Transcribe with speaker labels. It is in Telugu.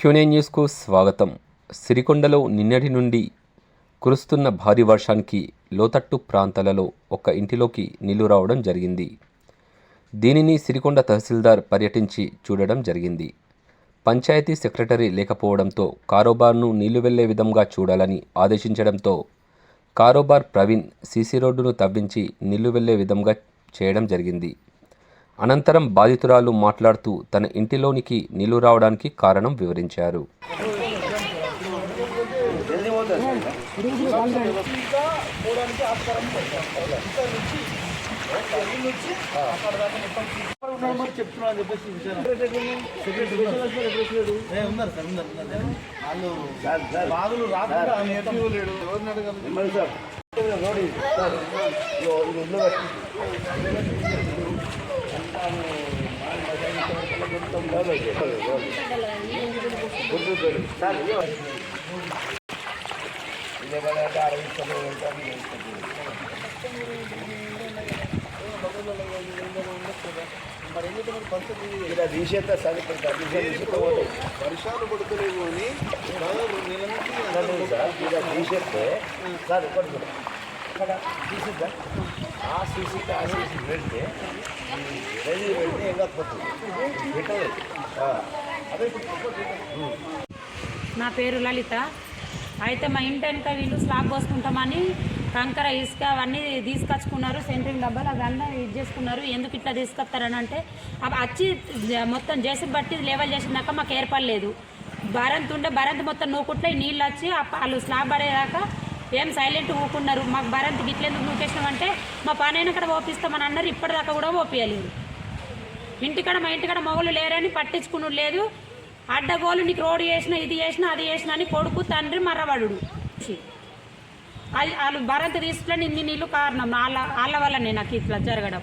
Speaker 1: క్యూనే న్యూస్కు స్వాగతం. సిరికొండలో నిన్నటి నుండి కురుస్తున్న భారీ వర్షానికి లోతట్టు ప్రాంతాలలో ఒక ఇంటిలోకి నీళ్ళు రావడం జరిగింది. దీనిని సిరికొండ తహసీల్దార్ పర్యటించి చూడడం జరిగింది. పంచాయతీ సెక్రటరీ లేకపోవడంతో కారోబార్ను నీళ్ళు వెళ్ళే విధంగా చూడాలని ఆదేశించడంతో కారోబార్ ప్రవీణ్ సీసీ రోడ్డును తవ్వించి నీళ్ళు వెళ్ళే విధంగా చేయడం జరిగింది. అనంతరం బాధితురాలు మాట్లాడుతూ తన ఇంటిలోనికి నీళ్ళు రావడానికి కారణం వివరించారు.
Speaker 2: చెప్తున్నా అని చెప్పేసి చూశాను. ఏ, ఉన్నారు సార్ ఉన్నారు ఉన్నారు. వాళ్ళు బాధలు రాకుండా ఆమె ఏదో లేడు. ఎవరిని అడగాలి? వర్షాలు పడుతున్నాయి అని బాగా నెల నుంచి
Speaker 3: తీసేస్తే సార్ అక్కడ తీసిద్దా ఆ సీసీకి ఆ సీసీ పెడితే రెడీ ఏం కాకపోతుంది? అదే
Speaker 4: నా పేరు లలిత. అయితే మా ఇంటి వెనక వీళ్ళు స్లాబ్ పోసుకుంటామని కంకర ఇసుక అవన్నీ తీసుకొచ్చుకున్నారు. సెంట్రింగ్ డబ్బాలు అవన్నీ ఇది చేసుకున్నారు. ఎందుకు ఇట్లా తీసుకొస్తారని అంటే అవి వచ్చి మొత్తం చేసి బట్టి లేవల్ చేసినాక మాకు ఏర్పడలేదు. బరంత్ ఉంటే బరంత్ మొత్తం నూకుట్లే నీళ్ళు వచ్చి వాళ్ళు స్లాబ్ పడేదాకా ఏం సైలెంట్ ఊకున్నారు మాకు భరంత్ గిట్లెందుకు నూకేసినామంటే మా పని అయినా కూడా ఓపిస్తామని అన్నారు ఇప్పటిదాకా కూడా ఓపియలేదు ఇంటికాడ మా ఇంటికాడ మొగలు లేరని పట్టించుకుని లేదు. అడ్డగోలు నీకు రోడ్డు చేసిన ఇది చేసిన అది చేసిన అని కొడుకు తండ్రి మర్రవాడు వాళ్ళు భరంత తీసుకుని ఇన్ని నీళ్ళు కారణం. వాళ్ళ వాళ్ళ వల్లనే నాకు ఇట్లా జరగడం.